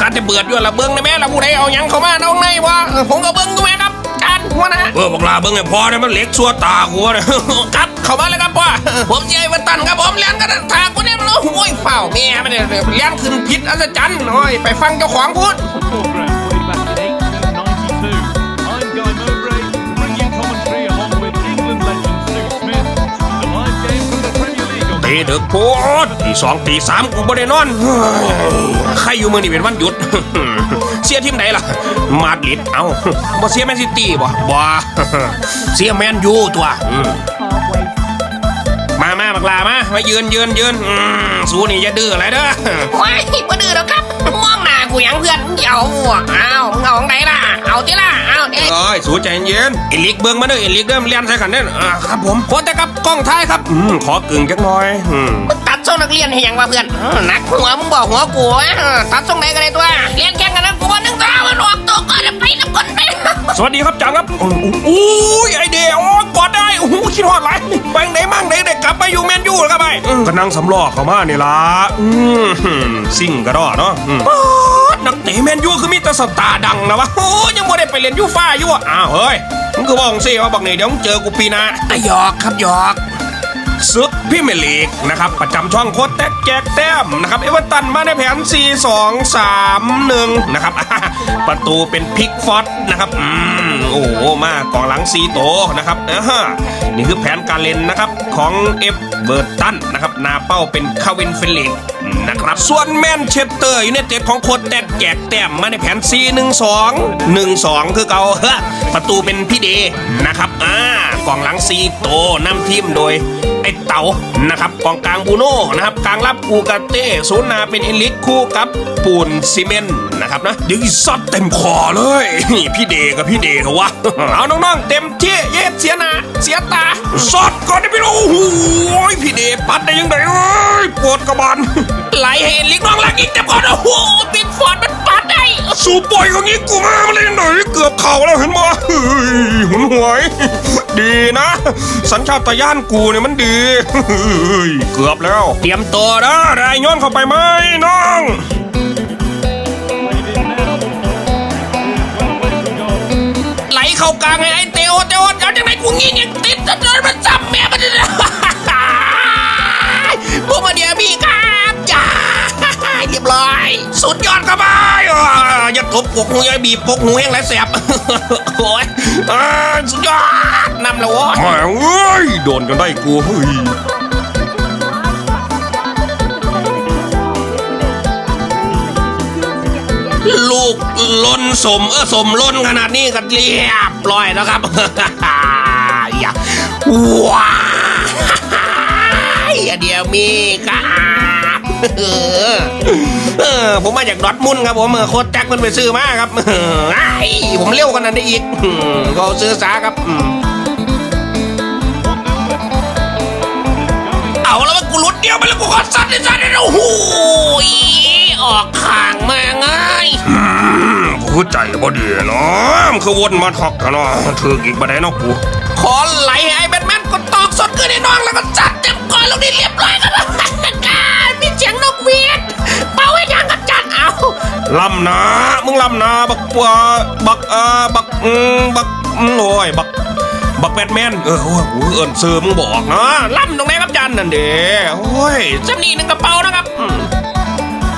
ข้าจะเบื่อด้วยละเบิ้งนะแม่ละผู้ใดเอาหยังเข้ามาน้องในวะเออผมก็เบิ้งอยู่แม่ครับจานหัวหนะเออบอกลาเบิ้งไอ้พอเนี่ยมันเหล็กชัวตากูเนี่ยครับเข้ามาเลยครับพ่อผมเจไอ้วันตันครับผมเลี้ยงกันทางกูเนี่ยมันโอ้ยเฝ้าแม่มันเนี่ยเลี้ยงขึ้นพิษอัศจรรย์โอ้ยไปฟังเจ้าของพูด ตีดึกโพดตีสองตีสามกูบ่ได้นอน ใครอยู่มือนี่เป็นวันหยุด เสียทีมไหนล่ะ มาดลิดเอ้าบ่เสียแมนซิตี้บ่บ่เสียแมนยูตัวม can't wait. มามาบักลามามายืนยืนยืนอืมสู้นี่อย่าดื้ออะไรเด้อว้ายบ่ดื้อแล้วครับมอ กูยังเพื่อนมึงอย่าเอาหัวอ้าวมึงเอาของไหนล่ะ เอาที่ล่ะเอาเด็กเอ้ยสู้ใจเย็นเอลิกเบิ้งมาเด้อเอลิกเด้อมเลียนใส่กันเด้ออ่าครับผมโคตรแต่กับกล้องท้ายครับอืมขอกึ่งจักหน่อยอืมมึงตัดโซ่นักเรียนให้ยังวะเพื่อนเออหนักหัวมึงบอกหัวกูวะเออตัดทรงไหนก็ได้ตัว เรียนแข่งกันนะกูว่านึ่งตามันออกตัวก่อนแล้วไปน้ำก่อนไป สวัสดีครับจังครับอู้อู้ยไอเดียโอ้กอดได้โอ้โหคิดฮอดไรแบงไหนมั่งไหนเด็กกลับไปอยู่แมนยูแล้วครับไปอืมก็นั่งสำรอกเข้ามานี่ล่ะอืมซิ่งกระดอเนาะอืมป๊าด นักเตะแมนยูคือมีแต่สตาร์ดังนะวะโอ้ยังไม่ได้ไปเรียนยูฟ่าอยู่อะอ้าวเฮ้ยมึงคือบอกสิว่าบอกนี่เดี๋ยวมึงเจอกูปีหน้าอหยอกครับหยอก ซึกพี่เมลีกนะครับประจำช่องโคตรแตกแจกแต้มนะครับเอเวอร์ตันมาในแผน 4 2 3 1 นะครับ ประตูเป็นพิกฟอร์ดนะครับอืมโอ้โหมากองหลังสีโตนะครับอ่าฮะนี่คือแผนการเล่นนะครับของเอฟเบอร์ตันนะครับนาเป้าเป็นคาวินเฟลิกนะครับส่วนแมนเชสเตอร์ยูไนเต็ดของโคตรแตกแจกแต้มมาในแผน 4 1 2 1 2 คือเกาเฮ้ประตูเป็นพี่เดนะครับอ่ากองหลังสีโตนำทีมโดย ไอเต๋านะครับกองกลางบูโน่นะครับกลางรับกูกาเต้ศูนย์นาเป็นเอลิกคู่กับปูนซีเมนต์นะครับนะเดี๋ยวอีซัดเต็มคอเลย พี่เดกับพี่เดเหรอวะเอาน้องๆ เต็มที่เย็ดเสียหนาเสียตาสอดก่อนได้พี่น้โอ้โหพี่เดปัดได้ยังไงเอ้ยปวดกระบาลไหลให้เอ็นลิกน้องลักอีกแต่ก่อนโอ้โหปิดฟอร์ดมัน สูบปล่อยอย่างนี้กูมามาเลยหน่อยเกือบเข่าแล้วเห็นบ่เฮ้ยหุนหวย ดีนะ สัญชาตญาณกูเนี่ยมันดีเฮ้ยเกือบแล้ว เตรียมตัวนะรายย้อนเข้าไปไหมน้องไหลเข้ากลางไงไอ้เตโอเตโอเอาจากไหนกูงี้ยังติดจะเดินมาจับแม่มันเลย สุดยอดครับไปอะอย่าตบปกหูอย่าบีบปกหูแห้งไรแสบโอ้ยอ่าสุดยอดนำแล้วโว้ยแหม่เอ้ยโดนกันได้กูเฮ้ยลูกล้นสมเออสมล้นขนาดนี้ก็เรียบร้อยแล้วครับอย่าว้ายอย่าเดียวมีครับ เออเออผมมาจากดอร์ทมุนด์ครับผมเออโค้ชแจ็คมันไปซื้อมาครับเออไอ้ผมเร็วกันนั้นได้อีกอืมก็ซื้อสาครับอืมเอาแล้วมันกูรุดเดียวไปแล้วกูก็ซัดเลยซัดเลยโอ้โหออกข้างมาง่ายคือใจบ่ดีเนาะมันคือวนมาทอกกันเนาะถืออีกบ่ได้เนาะกูขอไหลให้ไอ้แบทแมนก็ตอกสดขึ้นในน้องแล้วก็จัดเต็มก่อนแล้วนี่เรียบร้อย ลำนะมึงลำนะบักปัวบักอ่อบักอืมบักอืมโอ้ยบักบักแบทแมนเออโอ้ยเอิ้นซื้อมึงบอกนะล่ำตรงไหนครับจันนั่นเด้โอ้ยจำนีหนึ่งกระเป๋านะครับ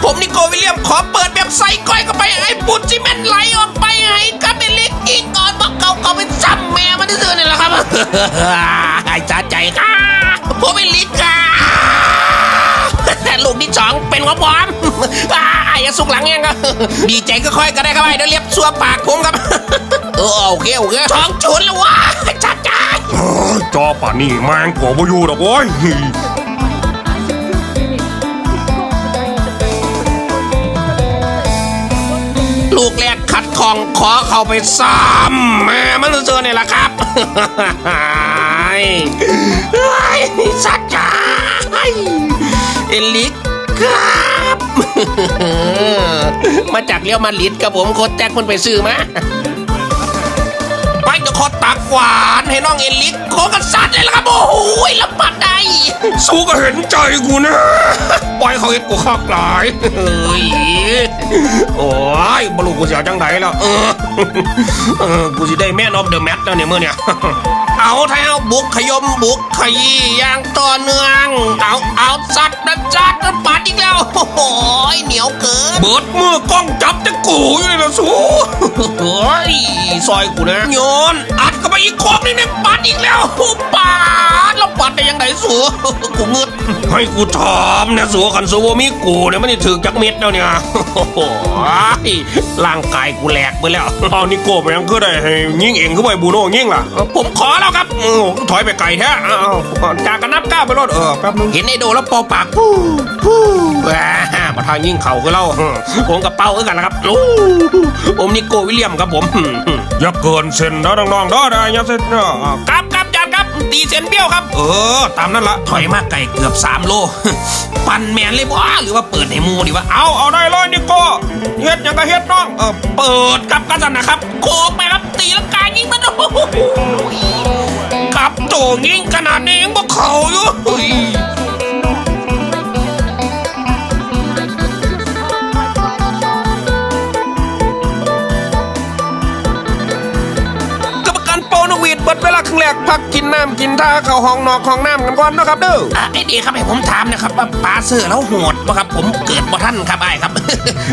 ผมนิโกวิลเลียมขอเปิดแบบใส่ก้อยเข้าไปไอ้ปูนซีเมนไหลออกไปให้กับเป็นเล็กยิงก่อนบอกเก่าเขาเป็นซ้ำแม่มันซื่อนี่แหละครับไอ้จ้าใจครับผมเป็นลิกครับลูกที่สองเป็นวบอม อ่าไอ้สุกหลังยังก็ดีใจก็ค่อยก็ได้ครับไอ้เดี๋ยวเรียบซัวปากผมครับ เออโอเคโอเคท้องฉุนแล้ววะจ้าจ้าโอ้ยจอป่านนี่แมงกัวบ่อยู่ดอกโว้ยลูกแรกขัดของขอเข้าไปซ้ำแม่มันเจอเนี่ยแหละครับเฮ้ยสัจจายเอลิกครับ มาจากเลี้ยวมาลิดกับผมโคตรแจ็คมันไปซื้อมาไปเดี๋ยวขอตักหวานให้น้องเอลิกโคกษัตว์เลยล่ะครับโอ้โหแล้ว สู้ก็เห็นใจกูนะ ปล่อยเขาเห็นกูข้ากหลายเฮ้ยโอ้ยบลูกูเสียจังไดแล้ว เออเออกูสิได้แม่นอฟเดอะแมทแล้วเนี่ยเมื่อเนี่ย เอาเท้าบุกขยมบุกขยี้อย่างต่อเนื่อง เอาเอาสัตว์นะจัดนะปัดอีกแล้ว โอ้โหเหนียวเกินเบิดมือกล้องจับจะกูอยู่เลยนะสู้เฮ้ยซอยกูนะโยนอัดเข้าไปอีกครบนึงเนี่ยปัดอีกแล้วปาดแล้ว ปัดได้ยังไงสัวกูเงืดให้กูถามนะสัวคันสัวมีกูเนี่ยมันจะถึงจักเม็ดแล้วเนี่ยโอ้โหร่างกายกูแหลกไปแล้วเอานี่โกบยังคือได้ให้ยิงเองคือไปบูโน่ยิงล่ะ ผมขอแล้วครับเออถอยไปไกลแท้เอาเอาจากกันนับก้าวไปรถเออแป๊บนึงเห็นไอ้โดแล้วเปอปากปู้ปู้แหมมาทางยิงเข่าคือเล่าผมกับเป้าเออกันนะครับโอ้ผมนิโกวิลเลียมครับผมอย่าเกินเส้นนะน้องๆเด้อนะอย่าเส้นเด้อครับครับจานครับ ตีเซนเบี้ยวครับ เออ ตามนั้นละถอยมากไกลเกือบ 3 โล ปั่นแมนเลยบ่หรือว่าเปิดให้มูดีวะเอาเอาได้เลยนิโก้เฮ็ดยังก็เฮ็ดน้องเออเปิดกับกันสันนะครับโคกไปครับตีลังกายิงมันโอ้โหกับโจยิงขนาดนี้ยังบ่เข่ำกินท่าเข้าห้องนอกห้องน้ำกันก่อนนะครับเด้ออะไอ้ดีครับให้ผมถามนะครับว่าปลาเสือแล้วโหดปะครับผมเกิดบ่ท่านครับไอ้ครับ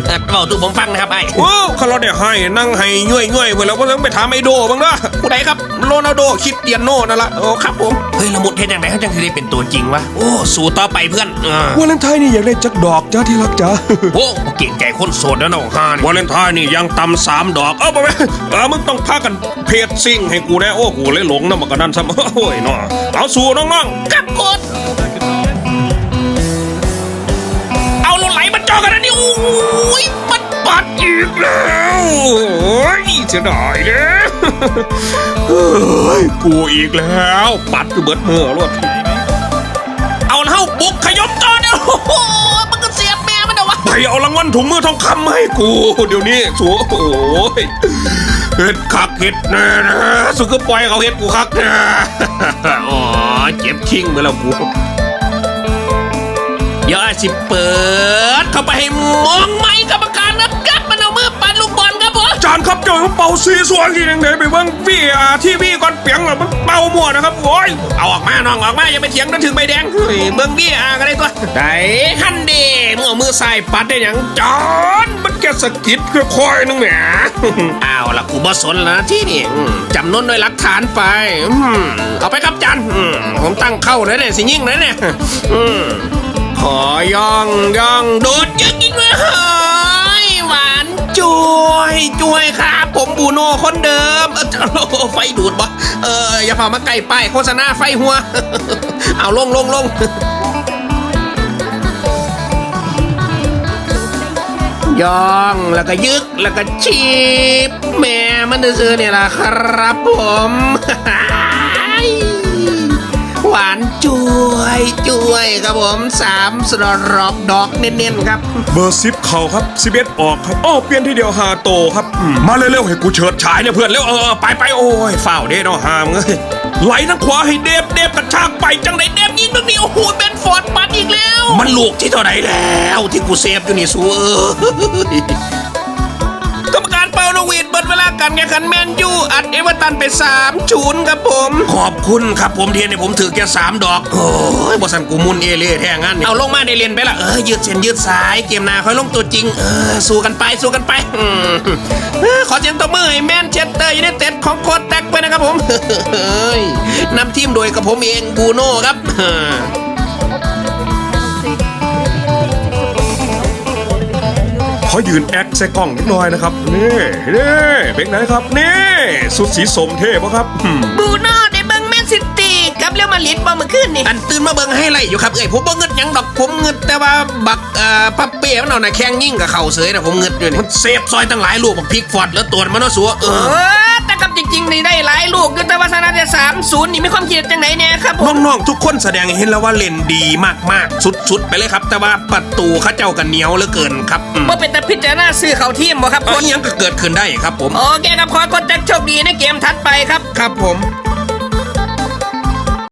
เออเบาตูผมฟังนะครับไอ้ว้าวเขาเราได้ให้นั่งให้ย่อยย่อยๆไปแล้วก็ต้องไปถามไอโดบ้างนะผู้ใดครับโรนัลโดคริดเตียโนนั่นละโอ้ครับผมเฮ้ยละมุดเห็นอย่างไรเขาจังสิได้เป็นตัวจริงวะโอ้สู้ต่อไปเพื่อนเออวาเลนไทน์นี่อยากได้จักดอกจ้าที่รักจ้าโอ้เก่งใจคนโสดแล้วน้องฮานวาเลนไทน์นี่ยังตำสามดอก เอ้าไปไหมเออมึงต้องพากันเพจซิ่งให้กูแน่โอ้กูเลยหลงน้ำมันกันนั่นซ้ำโอ้ยเนาะเอาสู่น้องๆกับกดเอาลงไหลมันจอกันนะนี่โอ้ยมันปัดอีกแล้วโอ้ยเสียดายเด้เฮ้ยกูอีกแล้ว ปัดกูเบิดมือรวดเอาเท้าบุกขยมจอเนี่ยโอ้มันก็เสียบแม่มันนะวะไปเอารางวัลถุงมือทองคำมาให้กู เดี๋ยวนี้สัวโอ้ย เฮ็ดคักเฮ็ดแน่นะสุดก็ปล่อยเขาเฮ็ดกูคักนะอ๋อเจ็บชิงไปแล้วกูเดี๋ยวอาสิเปิดเข้าไปให้มองไหมกรรมการนะครับมันเอามือปัดลูกบอลครับผมจานครับเจ้าเป่าซีสวนกี่ยังไงไปเบิ่งวีอาทีวีก่อนเปียงอะมันเป่ามั่วนะครับโอ้ยเอาออกมาน้องออกมาอย่าไปเถียงนั่นถึงใบแดงเฮ้ยเบิ้งบี้อากันได้ตัวไดฮันเดมึงเอามือใส่ปัดได้หยังจานมัน แกสะกิดค่อยนึงแหมเอาละกูบ่สนแล้วนะที่นี่อืมจำนวนด้วยหลักฐานไปอืมเอาไปครับจันอืมผมตั้งเข้าเลยเนี่ยสิยิ่งเลยเนี่ยอืมขอย่องย่องโดดยิงยิงเลยเฮ้ยหวานจุยจุยครับ ผมบูโน่คนเดิมเออโอ้โหไฟดูดบ่เอออย่าพามาใกล้ป้ายโฆษณาไฟหัว เอาลงลงลง ย่องแล้วก็ยึกแล้วก็ชีบแม่มันซื้อเนี่ยล่ะครับผมหวานจุยจุยครับผมสามสรอบดอกเน้นๆครับ เบอร์สิบเข่าครับสิบเอ็ดออกครับอ้อเปลี่ยนทีเดียวหาโตครับอืมมาเร็วๆให้กูเฉิดฉายเนี่ยเพื่อนเร็วเออไปไปโอ้ยฝ้าวเด้เนาะหามเอ้ยไหลทางขวาให้เดฟเดฟกระชากไปจังไหนเดฟยิงตรงนี้โอ้โหเบนฟอร์ดปัดอีกแล้ว มันลูกที่เท่าไหร่แล้ว ที่กูเซฟอยู่นี่สูเออกรรมการเปาโนวีดเบิดเวลาการแข่งขันแมนยูอัดเอเวอร์ตันไป3ศูนย์ครับผม ขอบคุณครับผมเทียนเนี่ยผมถือแค่สามดอก โอ้ยบอสันกูมุนเอเล่แท้งั้นเนี่ยเอาลงมาได้เรียนไปละเออยืดเส้นยืดสายเกมหน้าค่อยลงตัวจริง เออ สู้กันไปสู้กันไปอืมเออขอเสียงตบมือให้แมนเชสเตอร์ยูไนเต็ดของโค้ชแท็กไปนะครับผมเฮ้ยนำทีมโดยกับผมเองบูโน่ครับ ออขอยืนแอคใส่กล้องนิดหน่อยนะครับ นี่นี่เป็นไงครับ นี่ สุดสีสมเทพครับอืมบูโน่ได้เบิ่งแมนซิตี้กับเรอัลมาดริดบ่เมื่อคืนนี่อันตื่นมาเบิ่งให้ไล่อยู่ครับเอ้ยผมบ่เงิดหยังดอกผมเงิดแต่ว่าบักเอ่อปัปเป้มันเอาน่ะแข่งยิ่งกับเข่าเสยนะผมเงิดอยู่นี่มันเซฟซอยตั้งหลายลูกบักพริกฟอดแล้วตัวมันเนาะสัวเออเออแต่นะครับจ 30 นี่มีความเครียดจังไหนเนี่ยครับผมน้องๆทุกคนแสดงเห็นแล้วว่าเล่นดีมากๆ สุดๆ ไปเลยครับ แต่ว่าประตูข้าเจ้ากันเหนียวเหลือเกินครับเมื่อเป็นแต่พิจารณาซื้อเขาทีมบ่ครับคนยังเกิดขึ้นได้ครับผม โอเคครับขอคนจัโชคดีในเกมทัดไปครับ ครับผม